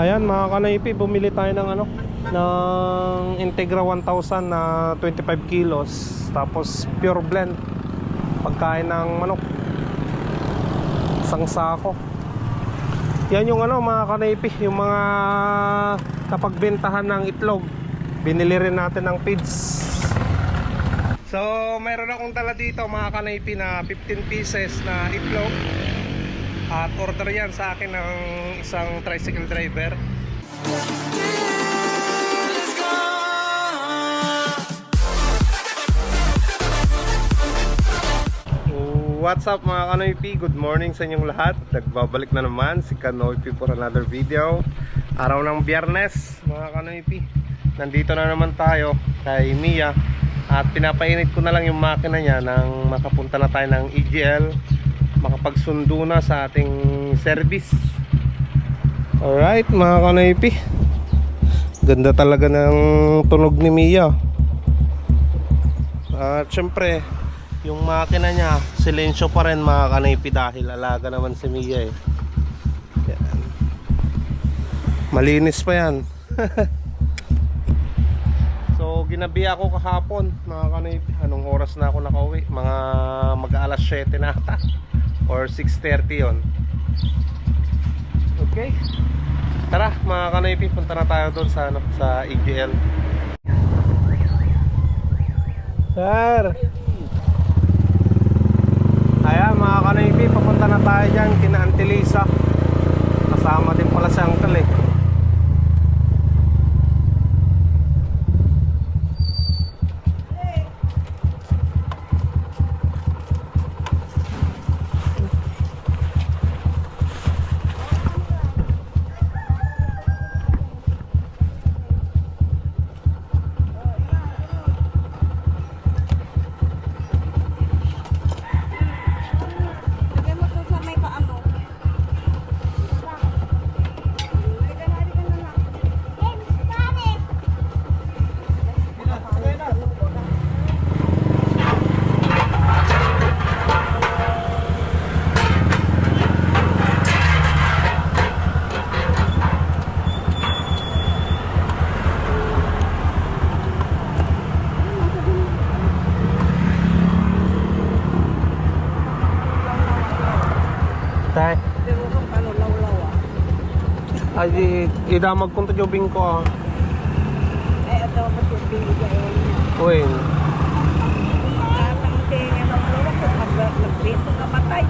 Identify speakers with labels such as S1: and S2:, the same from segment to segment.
S1: Ayan mga kanaypi, bumili tayo ng ano ng Integra 1000 na 25 kilos. Tapos pure blend. Pagkain ng manok. Isang sako yan yung ano mga kanaypi yung mga kapagbentahan ng itlog. Binili rin natin ng feeds. So mayroon akong tala dito mga kanaypi na 15 pieces na itlog at order yan sa akin ng isang tricycle driver. What's up mga Kanoypi? Good morning sa inyong lahat. Nagbabalik na naman si Kanoypi for another video. Araw ng biyernes mga Kanoypi. Nandito na naman tayo kay Mia. At pinapainit ko na lang yung makina niya Nang makapunta na tayo ng EGL Makapagsundo na sa ating service Alright mga Kanoypi Ganda talaga ng tunog ni Mia At syempre yung makina niya, silensyo pa rin mga kanaypi dahil alaga naman si Mia eh. Yan. Malinis pa yan. so, ginabi ako kahapon mga kanaypi. Anong oras na ako nakauwi? Mga mag-alas 7 na ata. Or 6.30 yon. Okay. Tara mga kanaypi, punta na tayo doon sa, ano, sa EGL. Sir! Ayan mga kanaypi, papunta na tayo dyan kina Antilisa Kasama din pala si Uncle eh ay idamag kong tajubing ko ah
S2: Eh, ito ba ito binigay niya.
S1: Uy,
S2: Katang tingin ng lawak kung mag- nagprito ka matay.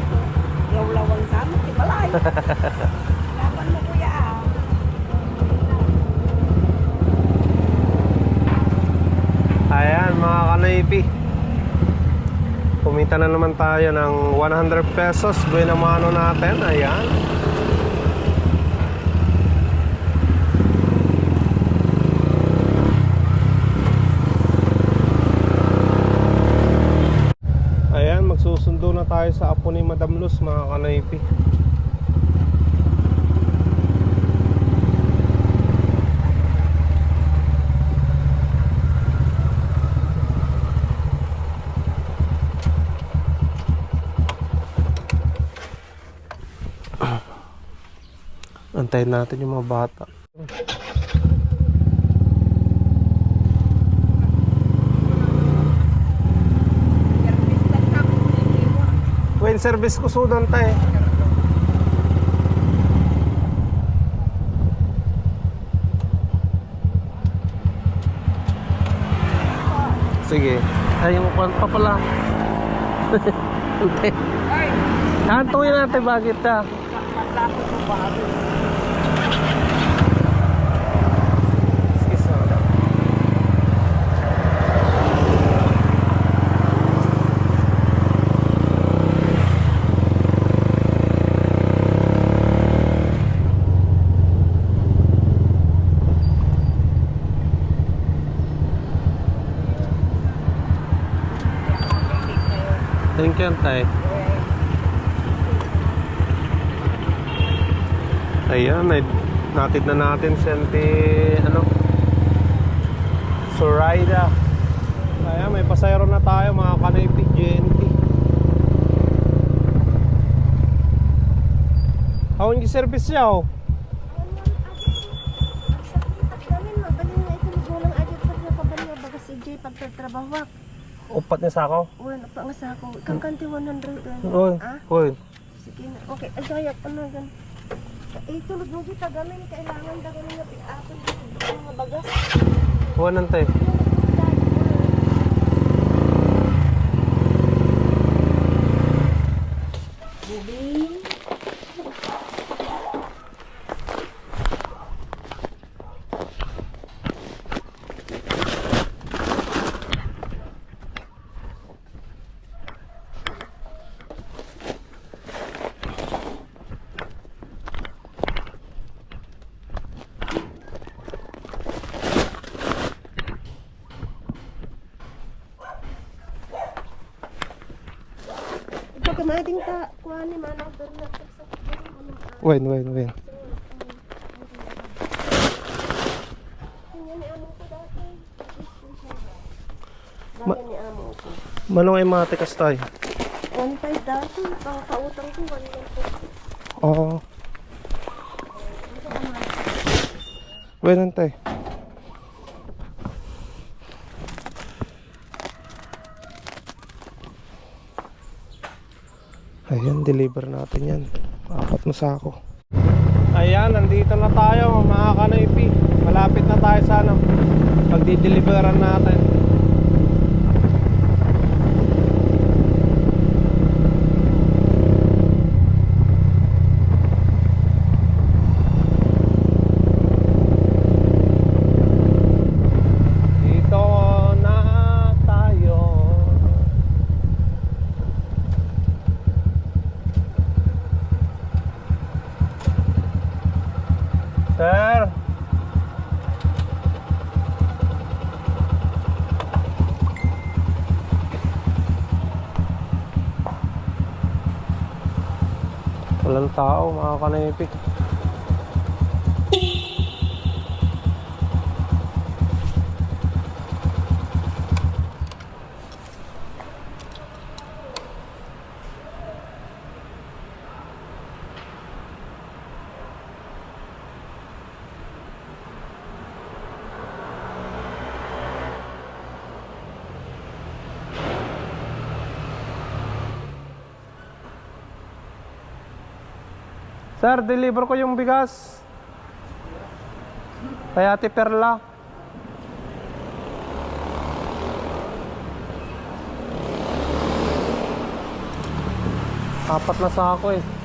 S2: Lawlawan sa amin, si Balay. Laban mo kuya ah.
S1: ayan mga kanaypi Kumita na naman tayo ng 100 pesos Buena mano natin, Ayan, magsusundo na tayo sa apo ni Madam Luz mga kanaypi. Antayin natin yung mga bata
S2: Service lang ka kung hindi mo.
S1: When service ko sudan tayo Sige. Ay, yung kwan pa pala. Hantuin natin bakit ta.
S2: patlapot mo ba?
S1: Sige, so. You, Antay. Ayan, ay, natid na natin si Auntie, ano, Zoraida. Ayan, may pasayro na tayo mga kanaypi GNT. Hawon yung service niya oh. Upat niya sa ako.
S3: Uwan, pa nga sa ako. Ikang kanti 100. eh.
S1: Uy,
S3: Ah?
S1: uy.
S3: Sige na. Okay, ay kaya ano gan. Eh, tulog mo kita gamin kailangan da nga piapon dito mga bagas.
S1: Uwan nante.
S3: Bubing. Ito kamating ta kuha ni Manang Bernard sa
S1: Wen, wen, wen.
S3: Kanya ni amo ko dati.
S1: Ma-. Manong ay mga tikas tayo.
S3: One five dati. Pang pautang ko. One lang po.
S1: Oo. Wen nante. Ayan, deliver natin yan. Apat na sako. Ayan, nandito na tayo mga kanaypi. Malapit na tayo sa ano. Pagdi-deliveran natin. Tao, Sir, deliver ko yung bigas. Kay Ate Perla. Apat na sa ako eh.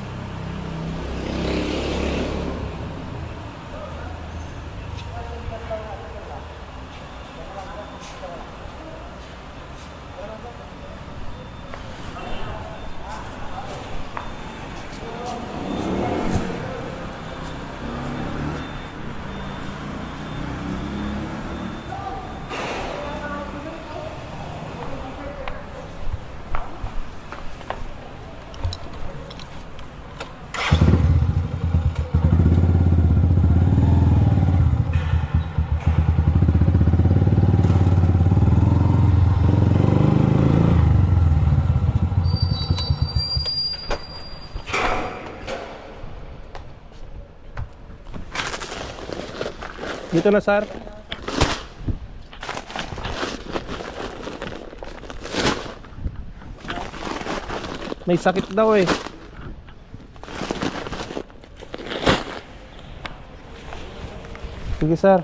S1: Dito na, sir. May sakit daw eh. Sige, sir.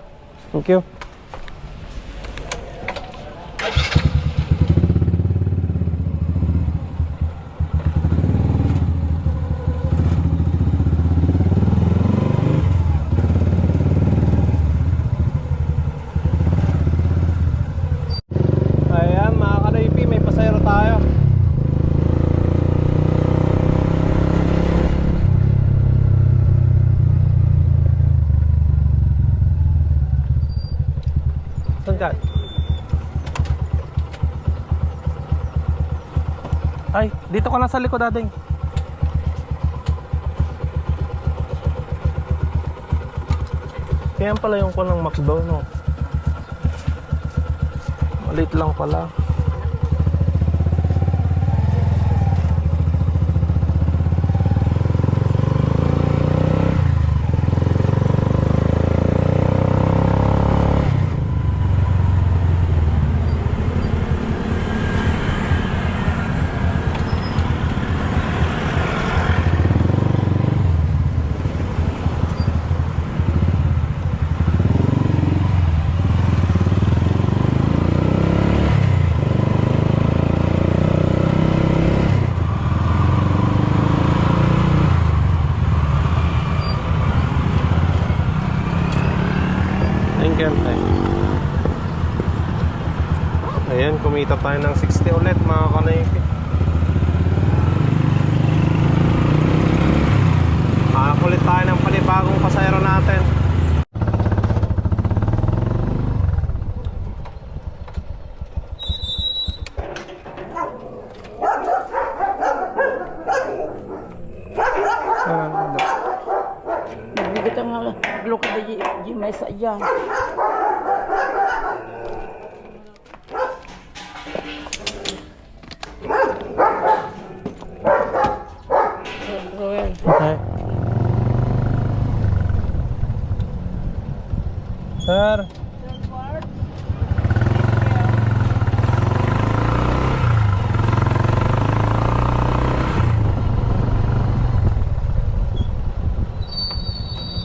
S1: Thank you. Ayan, mga kanaypi, may pasayro tayo. Saan ka? Ay, dito ka na sa likod, ading. Kaya pala yung ko ng McDo, no? Malit lang pala. Thank you, Antay. Ayan, kumita tayo ng 60 ulit mga kanaypi. Hanap ulit tayo ng panibagong pasayro natin. Ayan,
S4: Bigat ang look at the Gmail sa iya. Royal.
S1: Okay. Sir.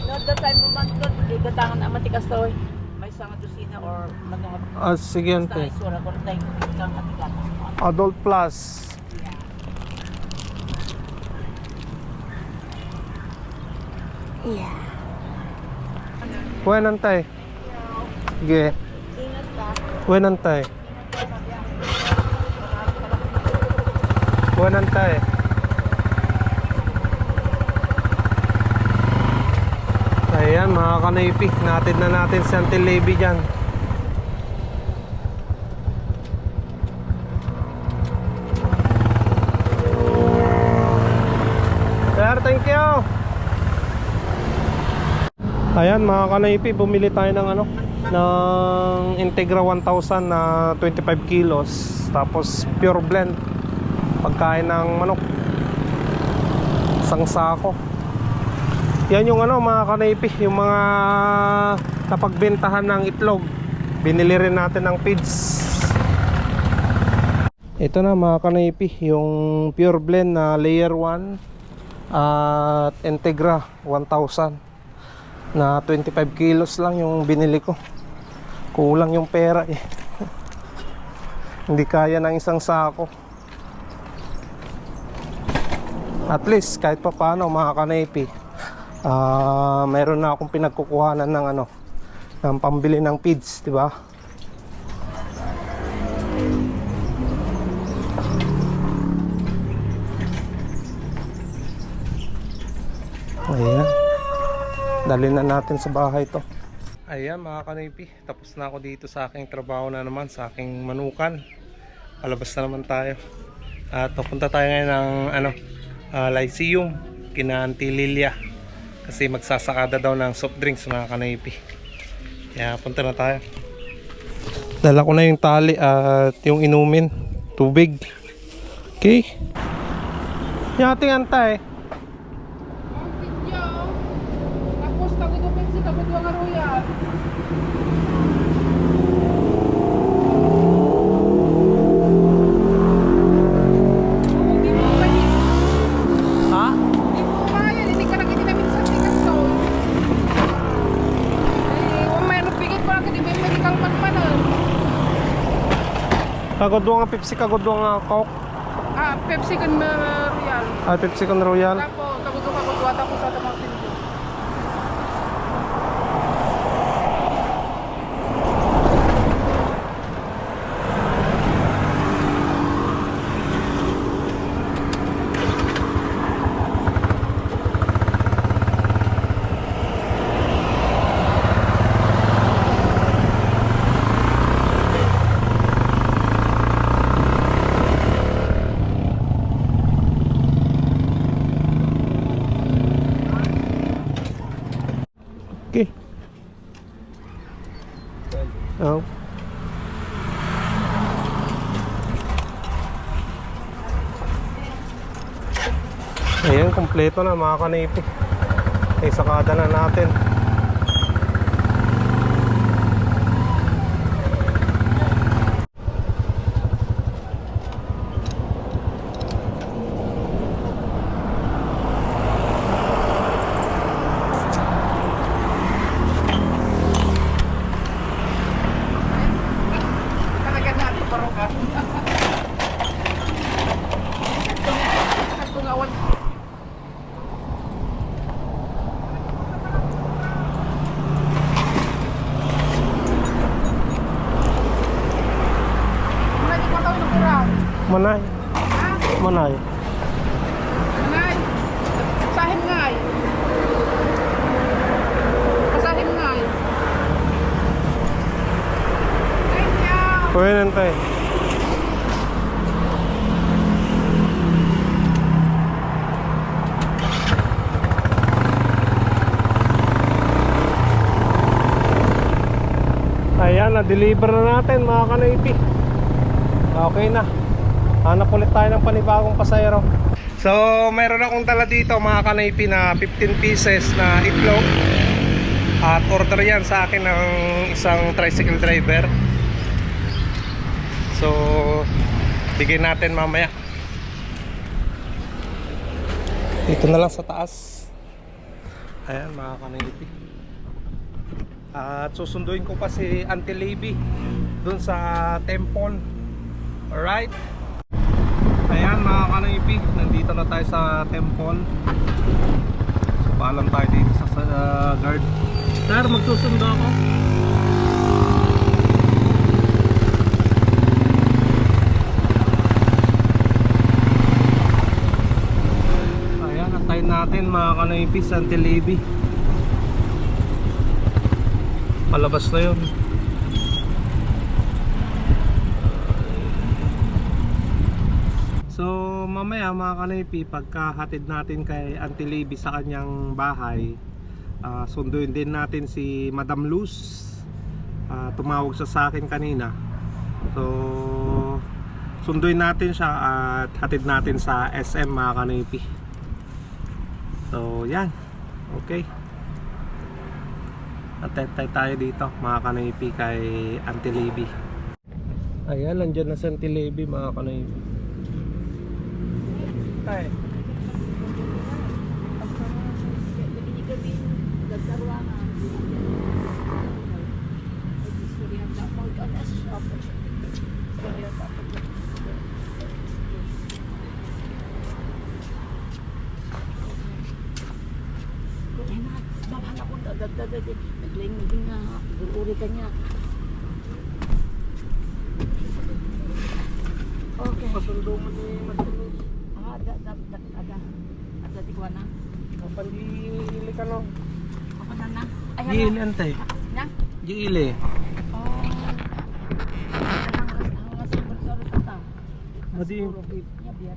S4: Not the time mo man to, di gatangan na matikas to. May isang dosina or mga
S1: Ah, sige,
S4: kang matikas.
S1: Adult Plus.
S3: Yeah.
S1: Kuha tay. Sige. Kuha tay. Kuha tay. Ayan mga kanaypi, natin na natin si Auntie Levy dyan. Ayan mga kanaypi, bumili tayo ng ano ng Integra 1000 na 25 kilos. Tapos pure blend. Pagkain ng manok. Isang sako yan yung ano mga kanaypi yung mga napagbentahan ng itlog. Binili rin natin ng feeds. Ito na mga kanaypi yung pure blend na layer 1 at Integra 1000 na 25 kilos lang yung binili ko. Kulang yung pera eh. Hindi kaya ng isang sako. At least kahit pa paano mga kanepi ah meron na akong pinagkukuhanan ng ano ng pambili ng feeds di ba Dali na natin sa bahay to. Ayan mga kanipi, tapos na ako dito sa aking trabaho na naman, sa aking manukan. Palabas na naman tayo. At papunta tayo ngayon ng ano, ah, Lyceum, kina Auntie Lilia. Kasi magsasakada daw ng soft drinks mga kanipi. Kaya punta na tayo. Dala ko na yung tali at yung inumin, tubig. Okay. Yung ating antay.
S4: Tapos tagod mo pinsi tagod wa royal. Hindi mo pa ni
S1: Ha?
S4: Hindi mo kaya, hindi ka lagi namin sa tikas to. Eh, kung may nabigay pa lagi, di may medical man pa na.
S1: Kagodwa nga Pepsi, kagodwa nga Coke.
S4: Ah, Pepsi kan uh, real.
S1: Ah, Pepsi con Royal.
S4: Tapo, kagusto ka magwata ko sa tamang tinto.
S1: Okay. Oh. Ayan, kompleto na mga kanipi. Ay, sakada na natin. Pwede nantay. Ayan, na-deliver na natin mga kanaypi. Okay na. Hanap ulit tayo ng panibagong pasayro. So, mayroon akong dala dito mga kanaypi na 15 pieces na itlog. At order yan sa akin ng isang tricycle driver. So, bigyan natin mamaya. Dito na lang sa taas. Ayan mga kanaypi. At susunduin ko pa si Auntie Levy dun sa temple. Alright? Ayan mga kanaypi, nandito na tayo sa temple. Paalam tayo dito sa, sa uh, guard. Sir, magsusundo ako. Ayan, atayin natin mga kanaypi sa Auntie Levy. Palabas na yun. So mamaya mga kanaypi pagkahatid natin kay Auntie Libby sa kanyang bahay ah, sunduin din natin si Madam Luz Ah, tumawag siya sa akin kanina so sunduin natin siya at hatid natin sa SM mga kanaypi so yan. Okay. Atentay tayo dito mga kanaypi kay Auntie Libby. Ayan, nandyan na si Auntie Libby mga kanaypi Ay,
S4: Naglaing-laing nga, guluri ka niya. Okay.
S1: pasundo mo ni
S4: Ah, ada, ada, ada, ada. Ada di kuana.
S1: Kapan di ili ka no?
S4: Ako na na. Ay,
S1: Di ili
S4: ano?
S1: antay
S4: Na?
S1: Di ili
S4: Oh.
S1: Madi
S4: Ya biar.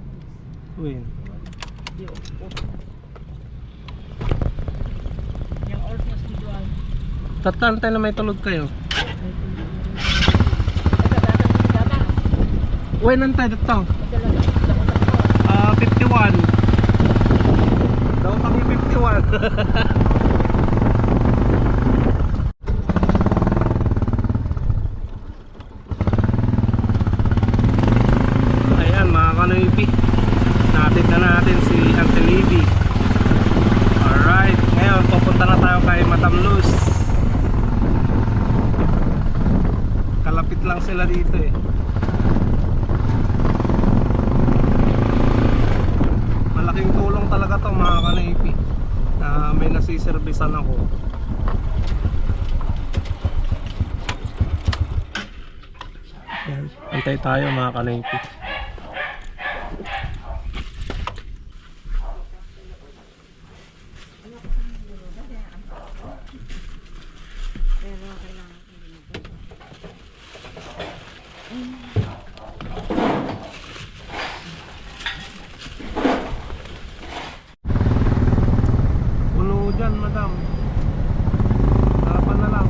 S1: Tatantay na may tulog kayo. Uy, nantay dito. Ah, 51 Daw kami 51 Ayan mga kanoypi Natin na natin si Auntie Libby Alright Ngayon pupunta na tayo kay Madam Luz Kalapit lang sila dito eh Malaking tulong talaga to mga kanaypi na may nasiservisan ako Yan. Antay tayo mga kanaypi Puno dyan madam Harapan na lang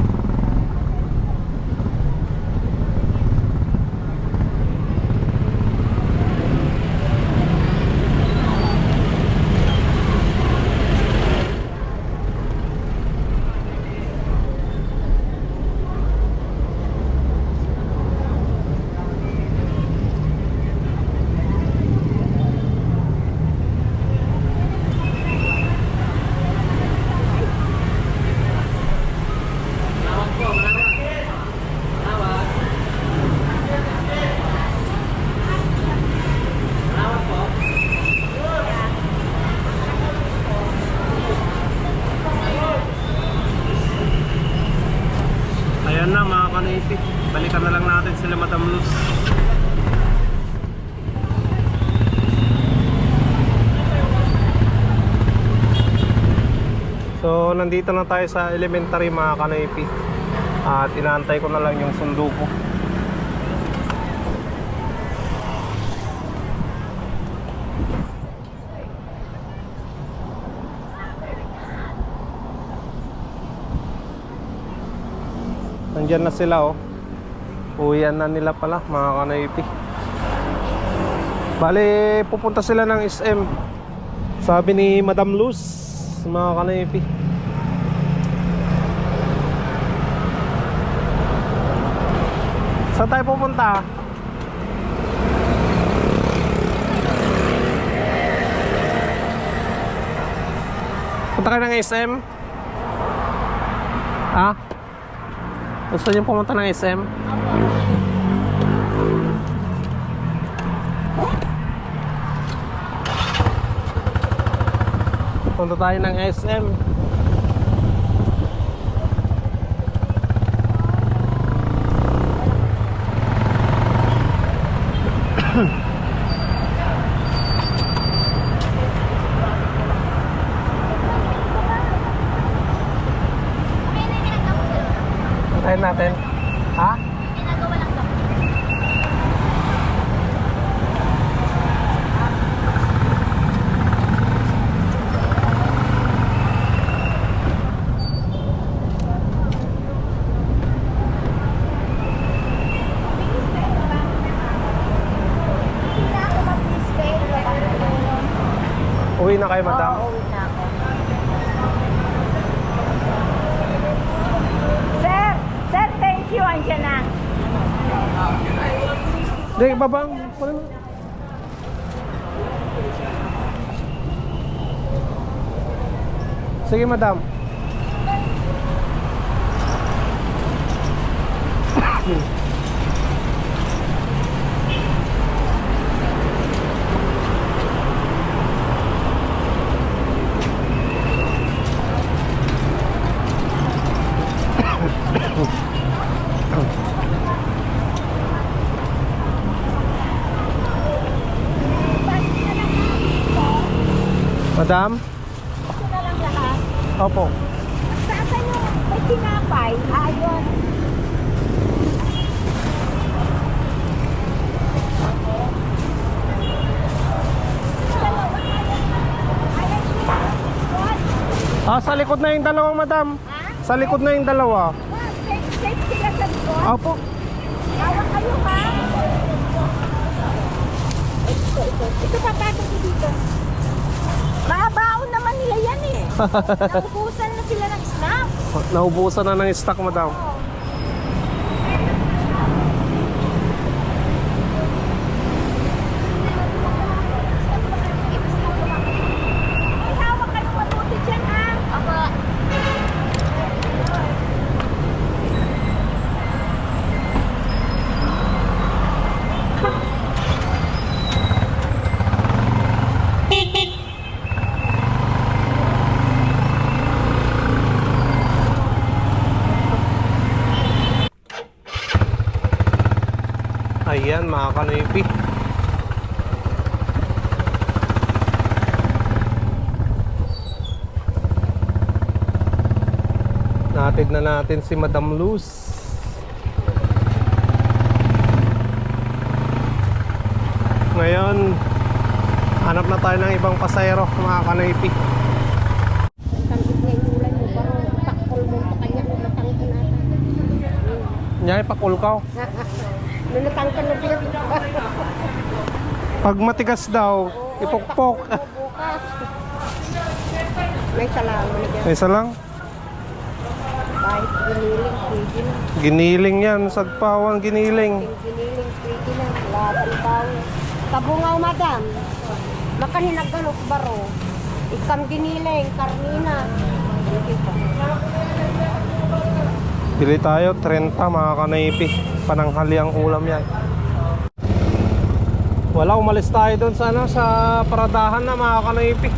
S1: Ayan na mga kanaypi Balikan na lang natin sila Madam Luz nandito na tayo sa elementary mga kanaypi. At inaantay ko na lang yung sundo ko. Nandyan na sila oh. Uwian na nila pala mga kanaypi. Bale, pupunta sila ng SM. Sabi ni Madam Luz, mga kanaypi. Saan tayo pupunta? Punta kayo ng SM? Ha? Gusto niyo pumunta ng SM? Punta tayo ng SM. Antayin natin. Ha? Uwi na kayo, madam.
S2: Sir, sir, thank you. Andiyan na.
S1: Hindi, babang. Wala na. Sige, madam. Madam?
S2: Ito na lang lahat.
S1: Opo.
S2: Saan yung may tinapay? Ayun.
S1: Ah, sa likod na yung dalawa, madam.
S2: Ha?
S1: Sa likod na yung dalawa. Opo.
S2: Hawak kayo ha. Ito, ito. Ito dito. Mabaon naman nila yan eh. Naubusan na sila ng snack.
S1: Naubusan na ng stock, madam.
S2: Ay,
S1: Kanoypi. Natid na natin si Madam Luz. Ngayon, hanap na tayo ng ibang pasayro, mga
S3: na.
S1: Nyay, pakulkaw.
S3: Nung natangkin na biyak.
S1: Pag matigas daw, ipokpok.
S3: Bukas. May na dyan.
S1: Isa lang.
S3: Kahit giniling, pwede na.
S1: Giniling yan, sagpawan giniling.
S3: Yung giniling, pwede na. Lahat ang tao. Tabungaw, madam. Makahinaggalok baro. Ikam giniling, karnina. Hindi pa.
S1: Bili tayo, 30 mga kanaypi. Pananghali ang ulam yan. Wala, umalis tayo doon sa, ano, sa paradahan na mga kanaypi.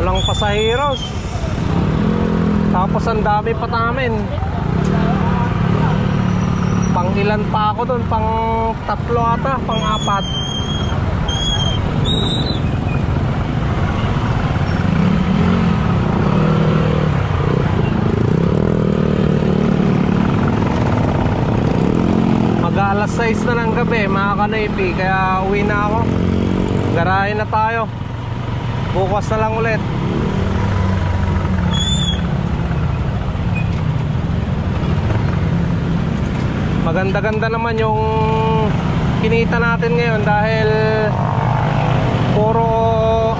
S1: Walang pasaheros. Tapos ang dami pa namin. Pang ilan pa ako doon? Pang tatlo ata, pang apat. Alas 6 na ng gabi mga kanaypi kaya uwi na ako. Garahin na tayo. Bukas na lang ulit. Maganda-ganda naman yung kinita natin ngayon dahil puro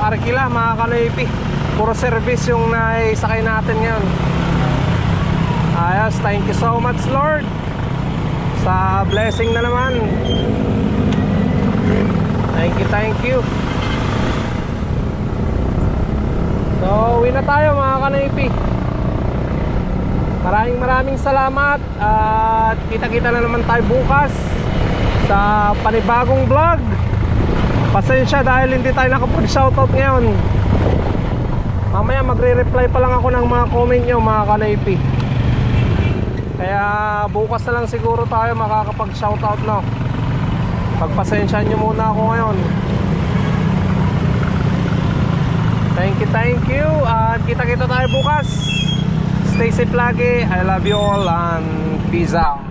S1: arkila mga kanaypi. Puro service yung naisakay natin ngayon. Ayos thank you so much Lord sa blessing na naman. Thank you thank you. So uwi na tayo mga kanaypi. Maraming maraming salamat at kita kita na naman tayo bukas sa panibagong vlog. Pasensya dahil hindi tayo nakapag shoutout ngayon. Mamaya magre-reply pa lang ako ng mga comment nyo mga kanaypi kaya bukas na lang siguro tayo makakapag shoutout no? Pagpasensyahan nyo muna ako ngayon. Thank you thank you. At kita kita tayo bukas. Stay safe lagi. I love you all and peace out